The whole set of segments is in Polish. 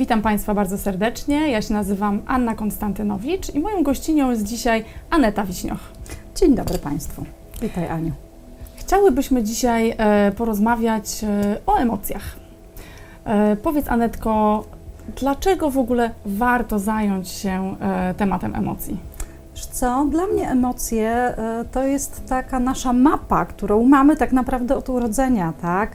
Witam Państwa bardzo serdecznie. Ja się nazywam Anna Konstantynowicz i moją gościnią jest dzisiaj Aneta Wiśnioch. Dzień dobry Państwu. Witaj Aniu. Chciałybyśmy dzisiaj e, porozmawiać e, o emocjach. E, powiedz Anetko, dlaczego w ogóle warto zająć się tematem emocji? Co, dla mnie emocje to jest taka nasza mapa, którą mamy tak naprawdę od urodzenia, tak?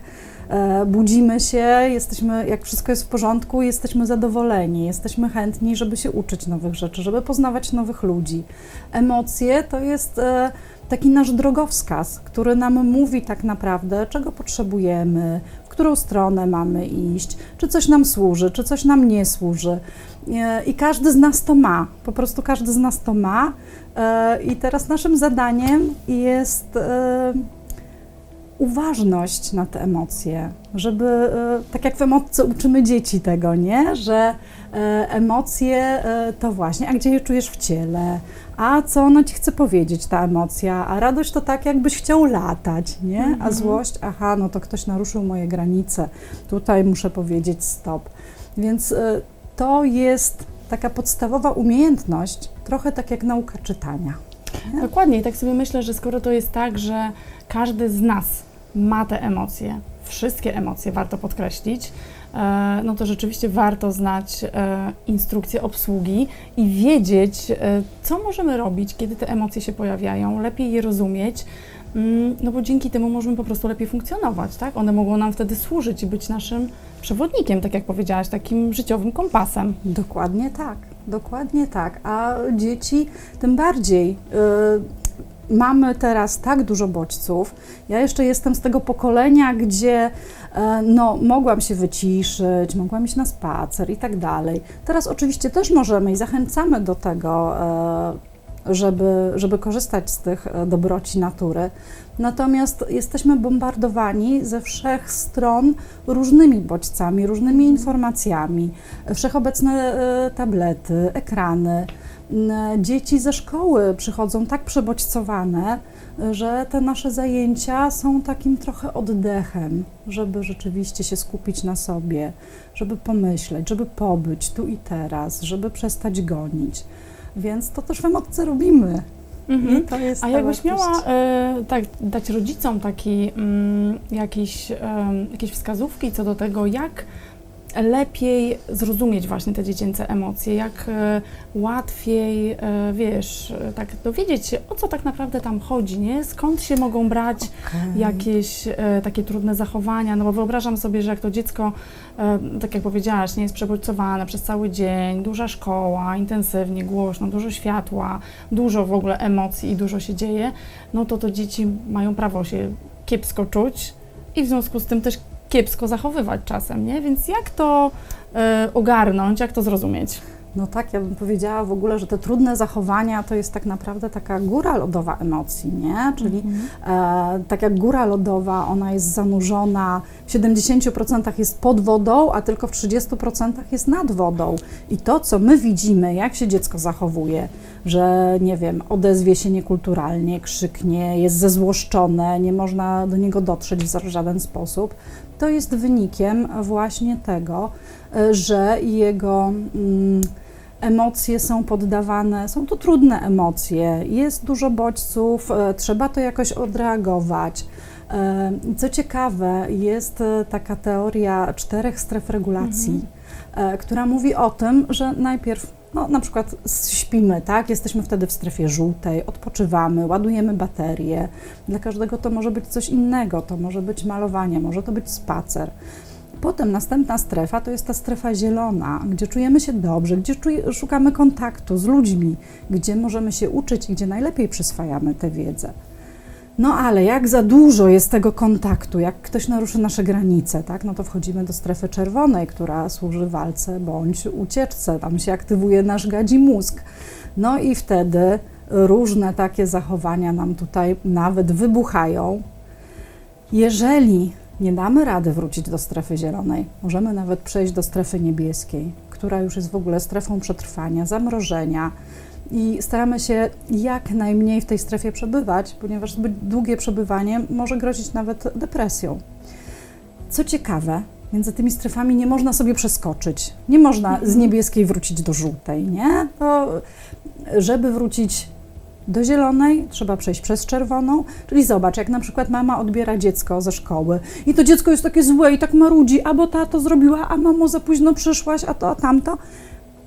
E, Budzimy się, jesteśmy, jak wszystko jest w porządku, jesteśmy zadowoleni, jesteśmy chętni, żeby się uczyć nowych rzeczy, żeby poznawać nowych ludzi. Emocje to jest e, taki nasz drogowskaz, który nam mówi tak naprawdę, czego potrzebujemy, w którą stronę mamy iść, czy coś nam służy, czy coś nam nie służy. E, I każdy z nas to ma, po prostu każdy z nas to ma. I teraz naszym zadaniem jest uważność na te emocje, żeby, e, tak jak w emotce uczymy dzieci tego, nie? Że e, emocje e, to właśnie, a gdzie je czujesz w ciele, a co ona ci chce powiedzieć, ta emocja, a radość to tak, jakbyś chciał latać, nie? A Mhm. złość, aha, no to ktoś naruszył moje granice, tutaj muszę powiedzieć stop. Więc to jest taka podstawowa umiejętność, trochę tak jak nauka czytania. Nie? Dokładnie, i tak sobie myślę, że skoro to jest tak, że każdy z nas ma te emocje, wszystkie emocje warto podkreślić, e, no to rzeczywiście warto znać e, instrukcję obsługi i wiedzieć, e, co możemy robić, kiedy te emocje się pojawiają, lepiej je rozumieć, no bo dzięki temu możemy po prostu lepiej funkcjonować, tak? One mogą nam wtedy służyć i być naszym przewodnikiem, tak jak powiedziałaś, takim życiowym kompasem. Dokładnie tak, dokładnie tak. A dzieci tym bardziej. y, mamy teraz tak dużo bodźców. Ja jeszcze jestem z tego pokolenia, gdzie e, no, mogłam się wyciszyć, mogłam iść na spacer i tak dalej. Teraz oczywiście też możemy i zachęcamy do tego, e, żeby, żeby korzystać z tych e, dobroci natury. Natomiast jesteśmy bombardowani ze wszech stron różnymi bodźcami, różnymi informacjami. Wszechobecne e, tablety, ekrany. Dzieci ze szkoły przychodzą tak przebodźcowane, że te nasze zajęcia są takim trochę oddechem, żeby rzeczywiście się skupić na sobie, żeby pomyśleć, żeby pobyć tu i teraz, żeby przestać gonić. Więc to też w emotce robimy. I to jest A jakbyś miała e, tak, dać rodzicom taki, mm, jakiś, jakieś wskazówki co do tego, jak lepiej zrozumieć właśnie te dziecięce emocje, jak e, łatwiej, e, wiesz, tak dowiedzieć się, o co tak naprawdę tam chodzi, nie? Skąd się mogą brać Okej. jakieś e, takie trudne zachowania, no bo wyobrażam sobie, że jak to dziecko, tak jak powiedziałaś, nie jest przebodźcowane przez cały dzień, duża szkoła, intensywnie, głośno, dużo światła, dużo w ogóle emocji i dużo się dzieje, no to to dzieci mają prawo się kiepsko czuć i w związku z tym też kiepsko zachowywać czasem, nie? Więc jak to e, ogarnąć, jak to zrozumieć? No tak, ja bym powiedziała w ogóle, że te trudne zachowania to jest tak naprawdę taka góra lodowa emocji, nie? Czyli e, tak jak góra lodowa, ona jest zanurzona, w 70% jest pod wodą, a tylko w 30% jest nad wodą. I to, co my widzimy, jak się dziecko zachowuje, że nie wiem, odezwie się niekulturalnie, krzyknie, jest zezłoszczone, nie można do niego dotrzeć w żaden sposób, to jest wynikiem właśnie tego, e, że jego mm, emocje są poddawane, są to trudne emocje, jest dużo bodźców, e, trzeba to jakoś odreagować. E, Co ciekawe, jest taka teoria czterech stref regulacji, e, która mówi o tym, że najpierw no, na przykład śpimy, tak? Jesteśmy wtedy w strefie żółtej, odpoczywamy, ładujemy baterie. Dla każdego to może być coś innego, to może być malowanie, może to być spacer. Potem następna strefa to jest ta strefa zielona, gdzie czujemy się dobrze, gdzie czuj, szukamy kontaktu z ludźmi, gdzie możemy się uczyć i gdzie najlepiej przyswajamy tę wiedzę. No ale jak za dużo jest tego kontaktu, jak ktoś naruszy nasze granice, tak, no to wchodzimy do strefy czerwonej, która służy walce bądź ucieczce, tam się aktywuje nasz gadzi mózg. No i wtedy różne takie zachowania nam tutaj nawet wybuchają. Jeżeli nie damy rady wrócić do strefy zielonej, możemy nawet przejść do strefy niebieskiej, która już jest w ogóle strefą przetrwania, zamrożenia. I staramy się jak najmniej w tej strefie przebywać, ponieważ zbyt długie przebywanie może grozić nawet depresją. Co ciekawe, Między tymi strefami nie można sobie przeskoczyć. Nie można z niebieskiej wrócić do żółtej, nie? To żeby wrócić do zielonej, trzeba przejść przez czerwoną. Czyli zobacz, jak na przykład mama odbiera dziecko ze szkoły i to dziecko jest takie złe i tak marudzi, a bo ta to zrobiła, a mamo za późno przyszłaś, a to, a tamto,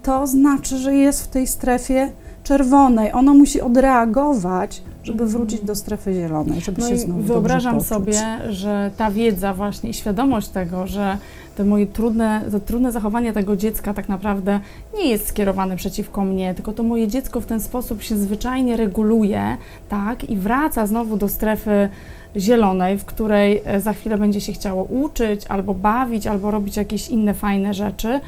to znaczy, że jest w tej strefie czerwonej. Ono musi odreagować, żeby wrócić do strefy zielonej, żeby No się i znowu wyobrażam sobie, że ta wiedza właśnie i świadomość tego, że te moje trudne, to trudne zachowanie tego dziecka tak naprawdę nie jest skierowane przeciwko mnie, tylko to moje dziecko w ten sposób się zwyczajnie reguluje, tak, i wraca znowu do strefy zielonej, w której e, za chwilę będzie się chciało uczyć, albo bawić, albo robić jakieś inne fajne rzeczy,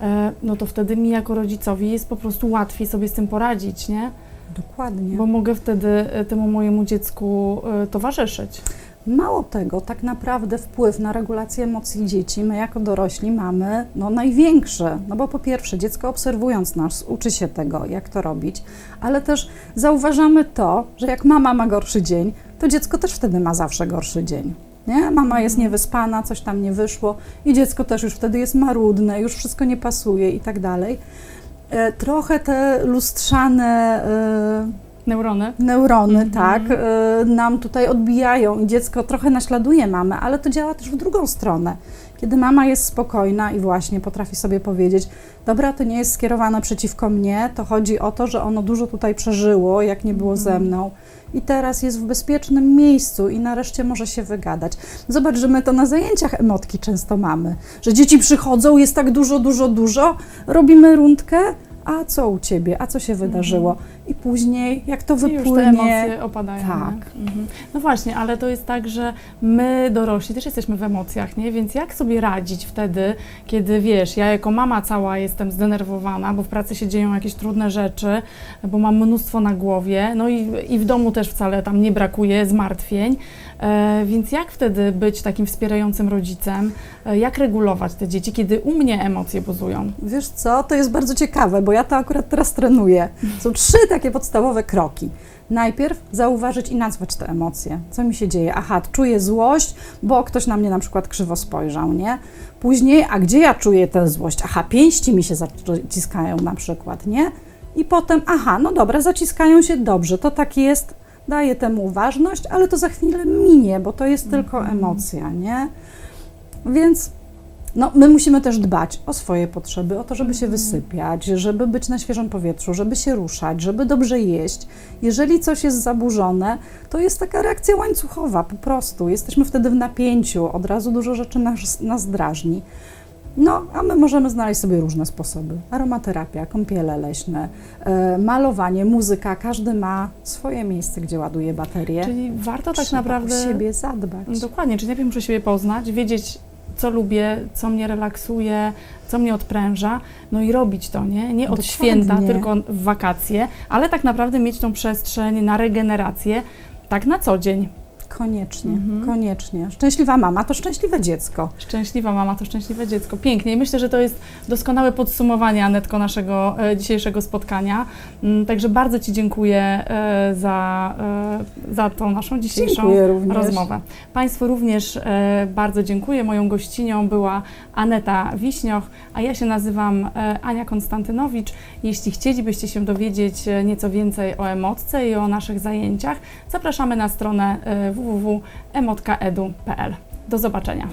e, no to wtedy mi jako rodzicowi jest po prostu łatwiej sobie z tym poradzić, nie? Dokładnie. Bo mogę wtedy e, temu mojemu dziecku towarzyszyć. Mało tego, tak naprawdę wpływ na regulację emocji dzieci my jako dorośli mamy no, największy. No bo po pierwsze, dziecko obserwując nas uczy się tego, jak to robić, ale też zauważamy to, że jak mama ma gorszy dzień, to dziecko też wtedy ma zawsze gorszy dzień. Nie? Mama jest niewyspana, coś tam nie wyszło i dziecko też już wtedy jest marudne, już wszystko nie pasuje i tak dalej. E, Trochę te lustrzane e, Neurony. neurony, Mhm. tak, y, nam tutaj odbijają i dziecko trochę naśladuje mamę, ale to działa też w drugą stronę. Kiedy mama jest spokojna i właśnie potrafi sobie powiedzieć, dobra, to nie jest skierowane przeciwko mnie, to chodzi o to, że ono dużo tutaj przeżyło, jak nie było ze mną. I teraz jest w bezpiecznym miejscu i nareszcie może się wygadać. Zobacz, że my to na zajęciach emotki często mamy, że dzieci przychodzą, jest tak dużo, dużo, dużo, robimy rundkę, a co u ciebie, a co się wydarzyło? I później, jak to I już te wypłynie, emocje opadają. Tak. Mhm. No właśnie, ale to jest tak, że my dorośli też jesteśmy w emocjach, nie? Więc jak sobie radzić wtedy, kiedy wiesz, ja jako mama cała jestem zdenerwowana, bo w pracy się dzieją jakieś trudne rzeczy, bo mam mnóstwo na głowie, no i, i w domu też wcale tam nie brakuje zmartwień. E, więc jak wtedy być takim wspierającym rodzicem? E, jak regulować te dzieci, kiedy u mnie emocje buzują? Wiesz co, to jest bardzo ciekawe, bo ja to akurat teraz trenuję. Są trzy takie podstawowe kroki. Najpierw zauważyć i nazwać te emocje. Co mi się dzieje? Aha, czuję złość, bo ktoś na mnie na przykład krzywo spojrzał, nie? Później, a gdzie ja czuję tę złość? Aha, pięści mi się zaciskają na przykład, nie? I potem, aha, no dobra, zaciskają się dobrze, to tak jest, daję temu ważność, ale to za chwilę minie, bo to jest tylko emocja, nie? Więc no, my musimy też dbać o swoje potrzeby, o to, żeby się wysypiać, żeby być na świeżym powietrzu, żeby się ruszać, żeby dobrze jeść. Jeżeli coś jest zaburzone, to jest taka reakcja łańcuchowa po prostu. Jesteśmy wtedy w napięciu, od razu dużo rzeczy nas, nas drażni. No, a my możemy znaleźć sobie różne sposoby. Aromaterapia, kąpiele leśne, e, malowanie, muzyka. Każdy ma swoje miejsce, gdzie ładuje baterię. Czyli warto tak Trzeba naprawdę... o siebie zadbać. Dokładnie, czyli najpierw muszę siebie poznać, wiedzieć, co lubię, co mnie relaksuje, co mnie odpręża, no i robić to, nie? Nie od Dokładnie. święta, tylko w wakacje, ale tak naprawdę mieć tą przestrzeń na regenerację tak na co dzień. Koniecznie, Mhm. koniecznie. Szczęśliwa mama to szczęśliwe dziecko. Szczęśliwa mama to szczęśliwe dziecko. Pięknie. I myślę, że to jest doskonałe podsumowanie, Anetko, naszego e, dzisiejszego spotkania. Mm, Także bardzo Ci dziękuję e, za, e, za tą naszą dzisiejszą rozmowę. Państwu również bardzo dziękuję. Moją gościnią była Aneta Wiśnioch, a ja się nazywam Ania Konstantynowicz. Jeśli chcielibyście się dowiedzieć nieco więcej o emotce i o naszych zajęciach, zapraszamy na stronę www.emotka.edu.pl. Do zobaczenia.